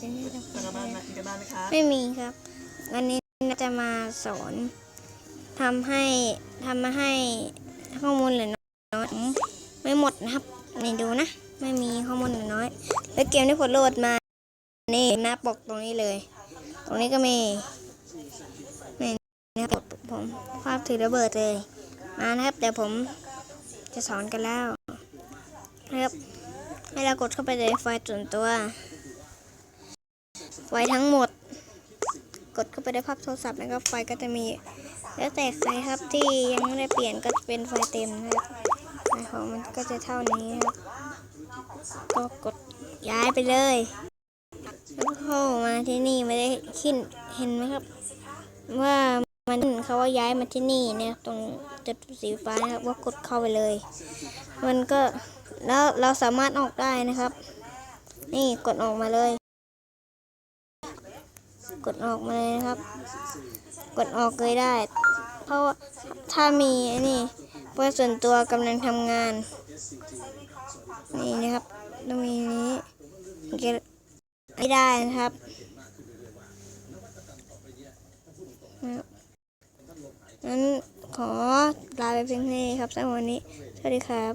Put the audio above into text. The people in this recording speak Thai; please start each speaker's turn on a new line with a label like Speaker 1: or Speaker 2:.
Speaker 1: ทำกันบ้านมาทำกันบ้านไหมคะ
Speaker 2: ไม่มีครับ วันนี้จะมาสอนทำให้ทำมาให้ข้อมูลเหลือน้อยไม่หมดนะครับนี่ดูนะ ไม่มีข้อมูลเหลือน้อยแล้วเกมที่ผมโหลดมานี่หน้าปกตรงนี้เลย ตรงนี้ก็มีนี่นะครับผมภาพถือระเบิดเลยมานะครับเดี๋ยวผมจะสอนกันแล้วนะครับให้เรากดเข้าไปในไฟล์ส่วนตัว ไฟล์ทั้งหมด กดเข้าไปในภาพโทรศัพท์แล้วก็ไฟก็จะมี แล้วแต่ใครครับที่ยังไม่ได้เปลี่ยนก็จะเป็นไฟเต็มนะครับไฟของมันก็จะเท่านี้ครับก็กดย้ายไปเลยแล้วเข้ามาที่นี่ไม่ได้ขึ้นเห็นไหมครับ ว่ามันเขาว่าย้ายมาที่นี่เนี่ยตรงจุดสีฟ้านะครับว่ากดเข้าไปเลย มันก็แล้วเราสามารถออกได้นะครับ นี่กดออกมาเลย กดออกมาเลยนะครับ กดออกเลยได้ เพราะว่าถ้ามีนี่เพราะส่วนตัวกำลังทำงาน นี่นะครับต้องมีนี้จะไม่ได้นะครับนั้นขอลาไปเพียงเท่นี้ครับสำหรับวันนี้ สวัสดีครับ